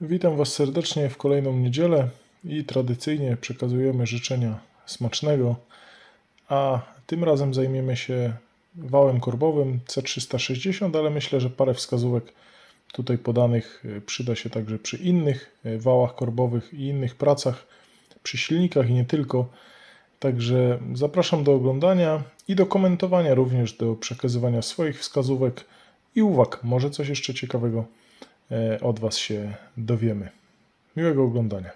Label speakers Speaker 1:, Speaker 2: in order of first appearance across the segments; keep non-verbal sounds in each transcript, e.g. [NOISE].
Speaker 1: Witam Was serdecznie w kolejną niedzielę i tradycyjnie przekazujemy życzenia smacznego, a tym razem zajmiemy się wałem korbowym C360, ale myślę, że parę wskazówek tutaj podanych y, przyda się także przy innych y, wałach korbowych i innych pracach, przy silnikach i nie tylko. Także zapraszam do oglądania i do komentowania również, do przekazywania swoich wskazówek i uwag. Może coś jeszcze ciekawego e, od Was się dowiemy. Miłego oglądania.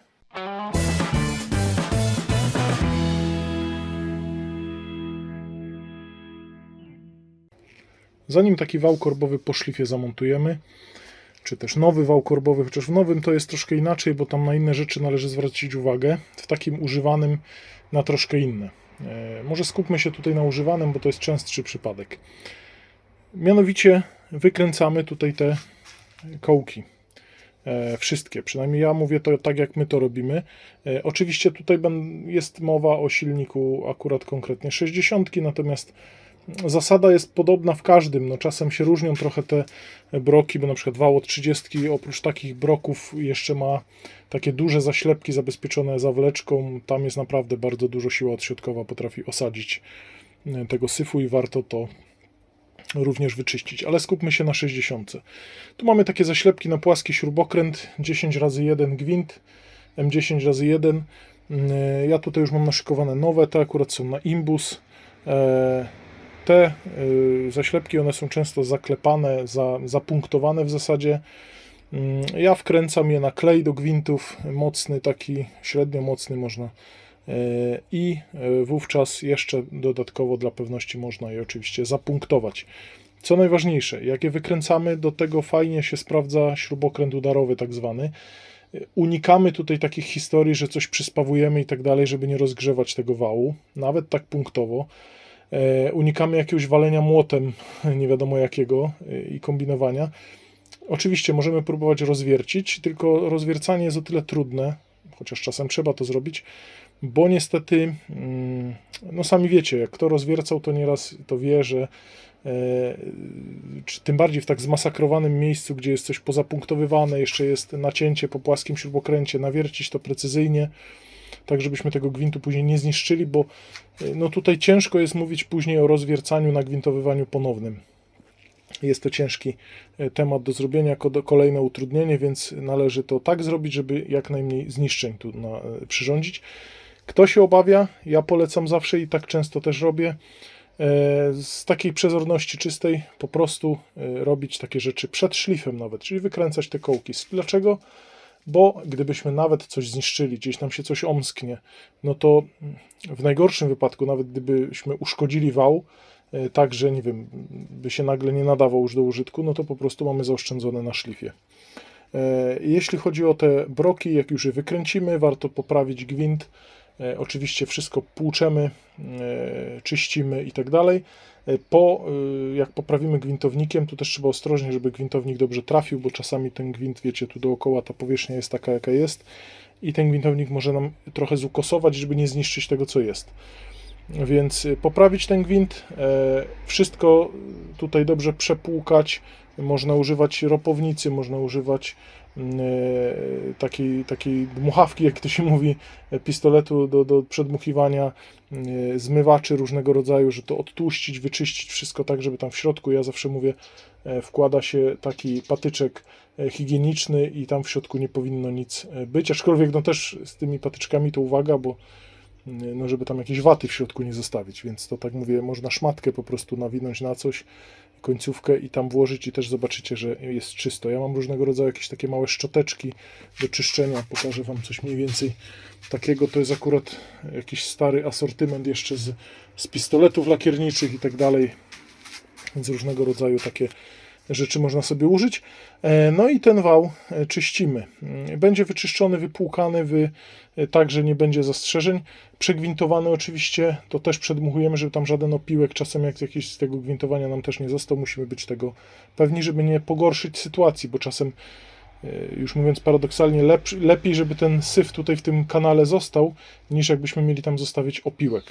Speaker 1: Zanim taki wał korbowy po szlifie zamontujemy, czy też nowy wał korbowy, chociaż w nowym to jest troszkę inaczej, bo tam na inne rzeczy należy zwrócić uwagę, w takim używanym na troszkę inne. E, Może skupmy się tutaj na używanym, bo to jest częstszy przypadek. Mianowicie wykręcamy tutaj te kołki. E, Wszystkie, przynajmniej ja mówię to tak, jak my to robimy. E, Oczywiście tutaj jest mowa o silniku akurat konkretnie 60, natomiast zasada jest podobna w każdym. No, czasem się różnią trochę te broki, bo na przykład wał od 30 oprócz takich broków jeszcze ma takie duże zaślepki zabezpieczone zawleczką. Tam jest naprawdę bardzo dużo siła odśrodkowa, potrafi osadzić e, tego syfu i warto to również wyczyścić, ale skupmy się na 60. Tu mamy takie zaślepki na płaski śrubokręt 10 razy 1 gwint M10 razy 1 ja tutaj już mam naszykowane nowe, te akurat są na imbus. E, te y, zaślepki one są często zaklepane, za, zapunktowane w zasadzie. Mm, ja wkręcam je na klej do gwintów, mocny, taki średnio mocny można i e, wówczas jeszcze dodatkowo dla pewności można je oczywiście zapunktować. Co najważniejsze, jak je wykręcamy, do tego fajnie się sprawdza śrubokręt udarowy, tak zwany. E, Unikamy tutaj takich historii, że coś przyspawujemy i tak dalej, żeby nie rozgrzewać tego wału, nawet tak punktowo. E, Unikamy jakiegoś walenia młotem, [LAUGHS] nie wiadomo jakiego, e, i kombinowania. Oczywiście możemy próbować rozwiercić, tylko rozwiercanie jest o tyle trudne, chociaż czasem trzeba to zrobić, bo niestety, mm, no sami wiecie, jak kto rozwiercał, to nieraz to wie, że e, czy tym bardziej w tak zmasakrowanym miejscu, gdzie jest coś pozapunktowywane, jeszcze jest nacięcie po płaskim śrubokręcie, nawiercić to precyzyjnie, tak żebyśmy tego gwintu później nie zniszczyli, bo e, no tutaj ciężko jest mówić później o rozwiercaniu, nagwintowywaniu ponownym. Jest to ciężki e, temat do zrobienia, ko- kolejne utrudnienie, więc należy to tak zrobić, żeby jak najmniej zniszczeń tu na, przyrządzić. Kto się obawia, ja polecam zawsze i tak często też robię, e, z takiej przezorności czystej po prostu e, robić takie rzeczy przed szlifem nawet, czyli wykręcać te kołki. Dlaczego? Bo gdybyśmy nawet coś zniszczyli, gdzieś nam się coś omsknie, no to w najgorszym wypadku, nawet gdybyśmy uszkodzili wał, e, tak, że nie wiem, by się nagle nie nadawał już do użytku, no to po prostu mamy zaoszczędzone na szlifie. Jeśli chodzi o te broki, jak już je wykręcimy, warto poprawić gwint. E, Oczywiście wszystko płuczemy, e, czyścimy i tak dalej. E, Po, jak poprawimy gwintownikiem, tu też trzeba ostrożnie, żeby gwintownik dobrze trafił, bo czasami ten gwint, wiecie, tu dookoła ta powierzchnia jest taka, jaka jest i ten gwintownik może nam trochę zukosować, żeby nie zniszczyć tego, co jest. Więc y, poprawić ten gwint, e, wszystko tutaj dobrze przepłukać. Można używać ropownicy, można używać mm, e, takiej, takiej dmuchawki, jak to się mówi, e, pistoletu do, do przedmuchiwania, zmywaczy różnego rodzaju, że to odtłuścić, wyczyścić wszystko tak, żeby tam w środku, ja zawsze mówię, wkłada się taki patyczek higieniczny i tam w środku nie powinno nic być, aczkolwiek no też z tymi patyczkami to uwaga, bo no żeby tam jakieś waty w środku nie zostawić, więc to tak mówię, można szmatkę po prostu nawinąć na coś, końcówkę i tam włożyć i też zobaczycie, że jest czysto. Ja mam różnego rodzaju jakieś takie małe szczoteczki do czyszczenia, pokażę Wam coś mniej więcej takiego, to jest akurat jakiś stary asortyment jeszcze z, z pistoletów lakierniczych i tak dalej, więc różnego rodzaju takie rzeczy można sobie użyć. E, No i ten wał e, czyścimy. Mm, Będzie wyczyszczony, wypłukany, wy, e, tak, że nie będzie zastrzeżeń. Przegwintowany oczywiście, to też przedmuchujemy, żeby tam żaden opiłek, czasem jak jakiś z tego gwintowania nam też nie został, musimy być tego pewni, żeby nie pogorszyć sytuacji, bo czasem już mówiąc paradoksalnie, lepszy, lepiej, żeby ten syf tutaj w tym kanale został, niż jakbyśmy mieli tam zostawić opiłek.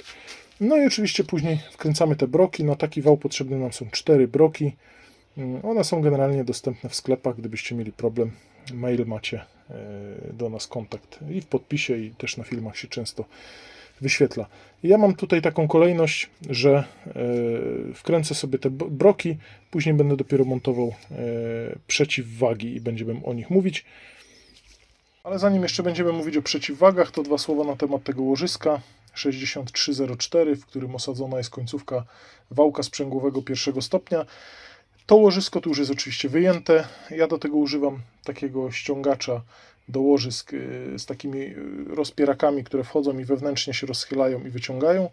Speaker 1: No i oczywiście później wkręcamy te broki. Na taki wał potrzebne nam są cztery broki. Mm, One są generalnie dostępne w sklepach, gdybyście mieli problem. Mail macie e, do nas kontakt i w podpisie, i też na filmach się często wyświetla. Ja mam tutaj taką kolejność, że e, wkręcę sobie te broki, później będę dopiero montował e, przeciwwagi i będziemy o nich mówić. Ale zanim jeszcze będziemy mówić o przeciwwagach, to dwa słowa na temat tego łożyska 6304, w którym osadzona jest końcówka wałka sprzęgłowego pierwszego stopnia. To łożysko tu już jest oczywiście wyjęte. Ja do tego używam takiego ściągacza do łożysk y, z takimi y, rozpierakami, które wchodzą i wewnętrznie się rozchylają i wyciągają.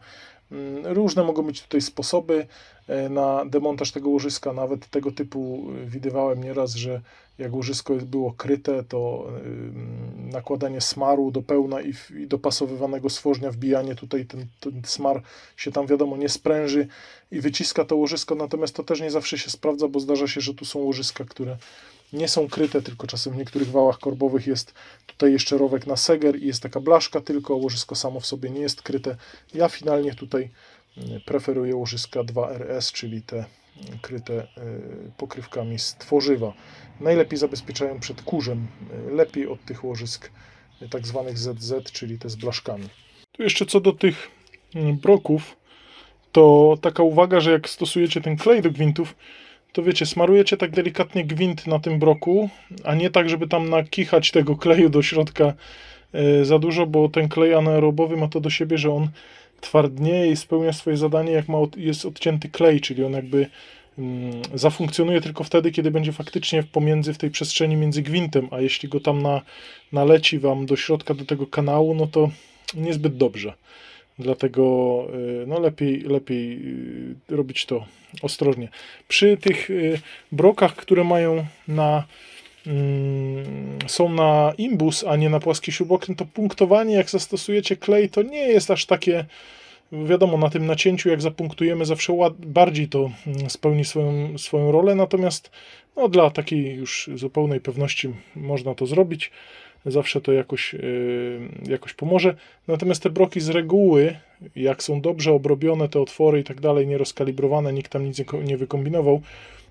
Speaker 1: Mm, Różne mogą być tutaj sposoby e, na demontaż tego łożyska. Nawet tego typu y, widywałem nieraz, że jak łożysko było kryte, to ym, nakładanie smaru do pełna i, i dopasowywanego stworznia, wbijanie tutaj, ten, ten smar się tam wiadomo nie spręży i wyciska to łożysko, natomiast to też nie zawsze się sprawdza, bo zdarza się, że tu są łożyska, które nie są kryte, tylko czasem w niektórych wałach korbowych jest tutaj jeszcze rowek na seger i jest taka blaszka tylko, łożysko samo w sobie nie jest kryte. Ja finalnie tutaj y, preferuję łożyska 2RS, czyli te y, kryte y, pokrywkami z tworzywa. Najlepiej zabezpieczają przed kurzem, lepiej od tych łożysk tak zwanych ZZ, czyli te z blaszkami. Tu jeszcze co do tych mm, broków, to taka uwaga, że jak stosujecie ten klej do gwintów, to wiecie, smarujecie tak delikatnie gwint na tym broku, a nie tak, żeby tam nakichać tego kleju do środka e, za dużo, bo ten klej anaerobowy ma to do siebie, że on twardnieje i spełnia swoje zadanie, jak ma jest odcięty klej, czyli on jakby mm, zafunkcjonuje tylko wtedy, kiedy będzie faktycznie pomiędzy w tej przestrzeni między gwintem, a jeśli go tam na, naleci wam do środka do tego kanału, no to niezbyt dobrze. Dlatego y, no lepiej, lepiej y, robić to ostrożnie. Przy tych y, brokach, które mają na są na imbus, a nie na płaski śrubokręt, to punktowanie, jak zastosujecie klej, to nie jest aż takie. Wiadomo, na tym nacięciu, jak zapunktujemy, zawsze ład, bardziej to mm, spełni swoją, swoją rolę, natomiast no, dla takiej już zupełnej pewności można to zrobić. Zawsze to jakoś, yy, jakoś pomoże. Natomiast te broki z reguły, jak są dobrze obrobione, te otwory i tak dalej, nierozkalibrowane, nikt tam nic nie ko- nie wykombinował,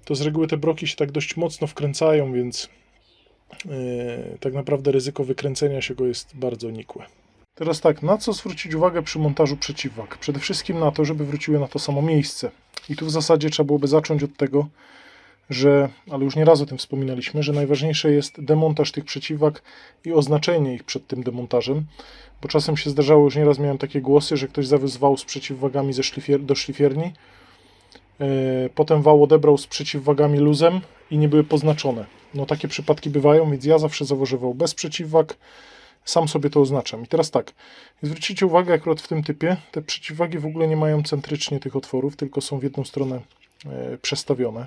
Speaker 1: to z reguły te broki się tak dość mocno wkręcają, więc tak naprawdę ryzyko wykręcenia się go jest bardzo nikłe. Teraz tak, na co zwrócić uwagę przy montażu przeciwwag? Przede wszystkim na to, żeby wróciły na to samo miejsce. I tu w zasadzie trzeba byłoby zacząć od tego, że, ale już nie raz o tym wspominaliśmy, że najważniejsze jest demontaż tych przeciwwag i oznaczenie ich przed tym demontażem, bo czasem się zdarzało, już nieraz miałem takie głosy, że ktoś zawiózł wał z przeciwwagami ze szlifier, do szlifierni, potem wał odebrał z przeciwwagami luzem i nie były poznaczone. No takie przypadki bywają, więc ja zawsze zawożę bez przeciwwag, sam sobie to oznaczam. I teraz tak, zwrócicie uwagę akurat w tym typie, te przeciwwagi w ogóle nie mają centrycznie tych otworów, tylko są w jedną stronę e, przestawione.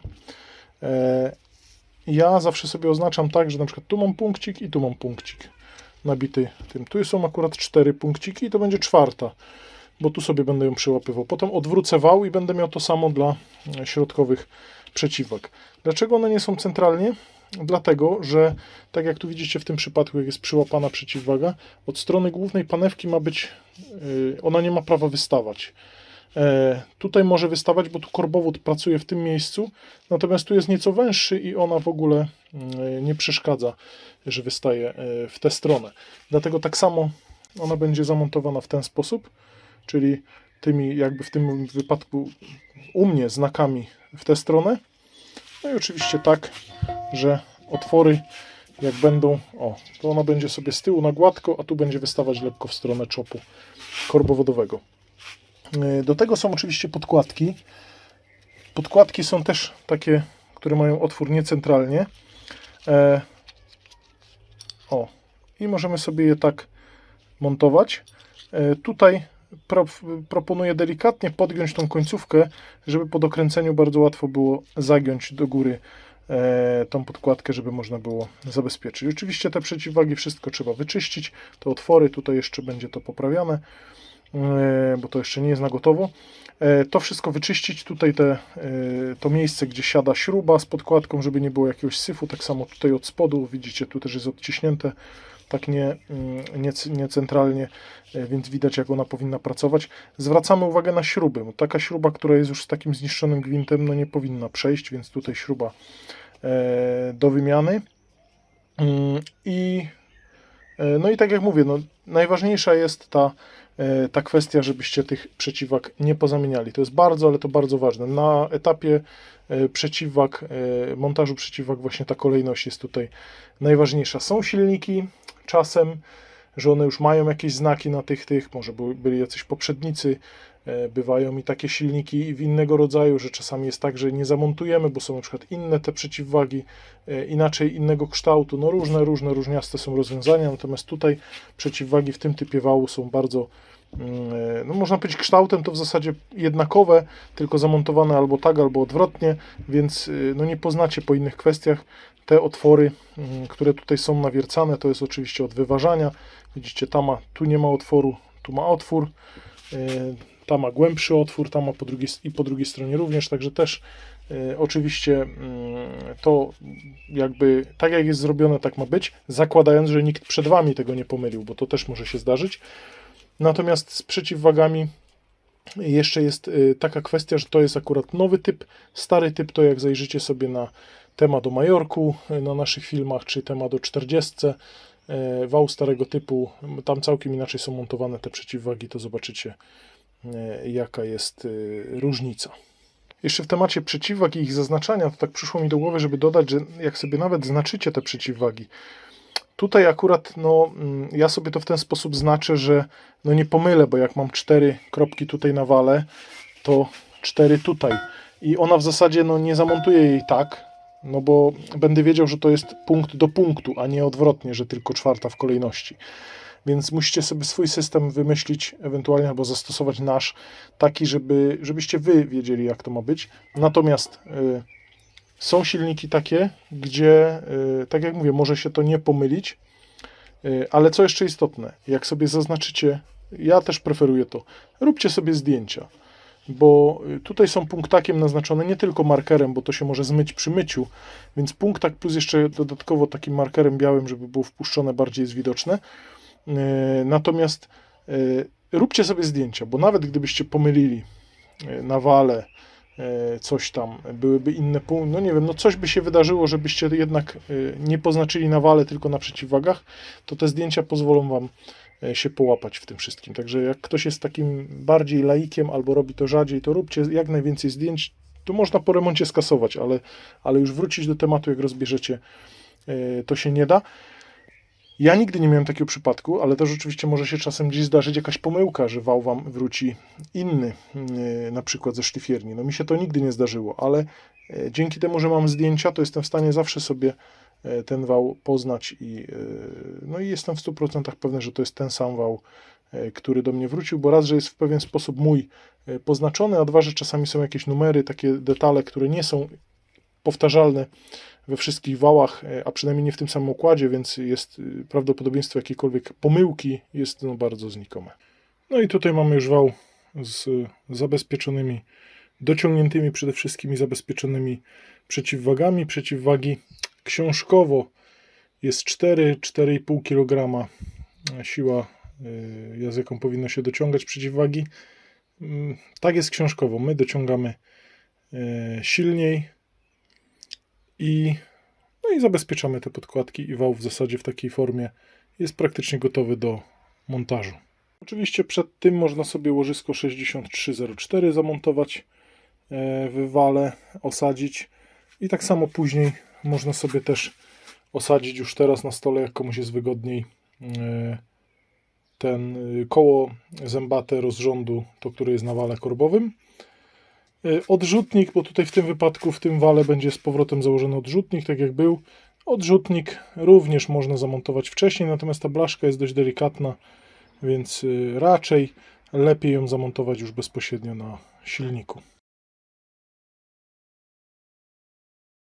Speaker 1: E, Ja zawsze sobie oznaczam tak, że na przykład tu mam punkcik i tu mam punkcik nabity tym. Tu są akurat cztery punkciki i to będzie czwarta, bo tu sobie będę ją przyłapywał. Potem odwrócę wał i będę miał to samo dla e, środkowych przeciwwag. Dlaczego one nie są centralnie? Dlatego, że tak jak tu widzicie w tym przypadku, jak jest przyłapana przeciwwaga, od strony głównej panewki ma być, yy, ona nie ma prawa wystawać. E, tutaj może wystawać, bo tu korbowód pracuje w tym miejscu, natomiast tu jest nieco węższy i ona w ogóle nie przeszkadza, że wystaje e, w tę stronę. Dlatego tak samo ona będzie zamontowana w ten sposób, czyli tymi jakby w tym wypadku u mnie znakami w tę stronę. No i oczywiście tak, że otwory jak będą, o, to ona będzie sobie z tyłu na gładko, a tu będzie wystawać lekko w stronę czopu korbowodowego. Yy, Do tego są oczywiście podkładki. Podkładki są też takie, które mają otwór niecentralnie. E, o, i możemy sobie je tak montować. E, tutaj pro, proponuję delikatnie podgiąć tą końcówkę, żeby po dokręceniu bardzo łatwo było zagiąć do góry e, tą podkładkę, żeby można było zabezpieczyć. Oczywiście te przeciwwagi wszystko trzeba wyczyścić. Te otwory tutaj jeszcze będzie to poprawiane, e, bo to jeszcze nie jest na gotowo. E, To wszystko wyczyścić, tutaj te, e, to miejsce, gdzie siada śruba z podkładką, żeby nie było jakiegoś syfu, tak samo tutaj od spodu, widzicie, tu też jest odciśnięte, tak nie, mm, nie, nie centralnie, e, więc widać jak ona powinna pracować. Zwracamy uwagę na śruby, bo taka śruba, która jest już z takim zniszczonym gwintem, no nie powinna przejść, więc tutaj śruba e, do wymiany. Mm, I e, no i tak jak mówię, no, najważniejsza jest ta, ta kwestia, żebyście tych przeciwwag nie pozamieniali. To jest bardzo, ale to bardzo ważne. Na etapie e, przeciwwag, e, montażu przeciwwag właśnie ta kolejność jest tutaj najważniejsza. Są silniki czasem, że one już mają jakieś znaki na tych, tych, może byli jacyś poprzednicy, e, bywają i takie silniki w innego rodzaju, że czasami jest tak, że nie zamontujemy, bo są na przykład inne te przeciwwagi, e, inaczej innego kształtu, no różne, różne, różniaste są rozwiązania, natomiast tutaj przeciwwagi w tym typie wału są bardzo, mm, e, no można powiedzieć kształtem to w zasadzie jednakowe, tylko zamontowane albo tak, albo odwrotnie, więc no nie poznacie po innych kwestiach. Te otwory, mm, które tutaj są nawiercane, to jest oczywiście od wyważania. Widzicie, ta ma, tu nie ma otworu, tu ma otwór, ta ma głębszy otwór, ta ma po drugiej, i po drugiej stronie również, także też y, oczywiście mm, to jakby tak jak jest zrobione, tak ma być, zakładając, że nikt przed Wami tego nie pomylił, bo to też może się zdarzyć. Natomiast z przeciwwagami jeszcze jest y, taka kwestia, że to jest akurat nowy typ. Stary typ to jak zajrzycie sobie na temat o Majorku y, na naszych filmach, czy temat o 40, y, wał starego typu, tam całkiem inaczej są montowane te przeciwwagi, to zobaczycie y, jaka jest y, różnica. Jeszcze w temacie przeciwwag i ich zaznaczania, to tak przyszło mi do głowy, żeby dodać, że jak sobie nawet znaczycie te przeciwwagi, Tutaj akurat no, mm, ja sobie to w ten sposób znaczę, że no nie pomylę, bo jak mam cztery kropki tutaj na wale, to cztery tutaj. I ona w zasadzie no, nie zamontuje jej tak, no bo będę wiedział, że to jest punkt do punktu, a nie odwrotnie, że tylko czwarta w kolejności. Więc musicie sobie swój system wymyślić, ewentualnie albo zastosować nasz, taki, żeby, żebyście wy wiedzieli, jak to ma być. Natomiast y, są silniki takie, gdzie, y, tak jak mówię, może się to nie pomylić, y, ale co jeszcze istotne, jak sobie zaznaczycie, ja też preferuję to, róbcie sobie zdjęcia, bo y, tutaj są punktakiem naznaczone nie tylko markerem, bo to się może zmyć przy myciu, więc punktak plus jeszcze dodatkowo takim markerem białym, żeby było wpuszczone, bardziej jest widoczne. Y, Natomiast y, róbcie sobie zdjęcia, bo nawet gdybyście pomylili y, na wale, e, coś tam, byłyby inne punkty, no nie wiem, no coś by się wydarzyło, żebyście jednak e, nie poznaczyli na wale, tylko na przeciwwagach, to te zdjęcia pozwolą Wam e, się połapać w tym wszystkim. Także jak ktoś jest takim bardziej laikiem albo robi to rzadziej, to róbcie jak najwięcej zdjęć. To można po remoncie skasować, ale, ale już wrócić do tematu, jak rozbierzecie, e, to się nie da. Ja nigdy nie miałem takiego przypadku, ale też oczywiście może się czasem gdzieś zdarzyć jakaś pomyłka, że wał wam wróci inny, yy, na przykład ze szlifierni. No mi się to nigdy nie zdarzyło, ale yy, dzięki temu, że mam zdjęcia, to jestem w stanie zawsze sobie yy, ten wał poznać i yy, no i jestem w 100% pewny, że to jest ten sam wał, który do mnie wrócił, bo raz, że jest w pewien sposób mój poznaczony, a dwa, że czasami są jakieś numery, takie detale, które nie są powtarzalne we wszystkich wałach, e, a przynajmniej nie w tym samym układzie, więc jest y, prawdopodobieństwo jakiejkolwiek pomyłki jest no, bardzo znikome. No i tutaj mamy już wał z zabezpieczonymi, dociągniętymi przede wszystkim i zabezpieczonymi przeciwwagami. Przeciwwagi książkowo jest 4-4,5 kg siła, y, z jaką powinno się dociągać przeciwwagi. Mm, Tak jest książkowo. My dociągamy y, silniej, i, no i zabezpieczamy te podkładki i wał w zasadzie w takiej formie jest praktycznie gotowy do montażu. Oczywiście przed tym można sobie łożysko 6304 zamontować e, w wale, osadzić i tak samo później można sobie też osadzić już teraz na stole, jak komuś jest wygodniej e, ten y, koło zębate rozrządu, to które jest na wale korbowym. Y, Odrzutnik, bo tutaj w tym wypadku, w tym wale będzie z powrotem założony odrzutnik, tak jak był. Odrzutnik również można zamontować wcześniej, natomiast ta blaszka jest dość delikatna, więc y, raczej lepiej ją zamontować już bezpośrednio na silniku.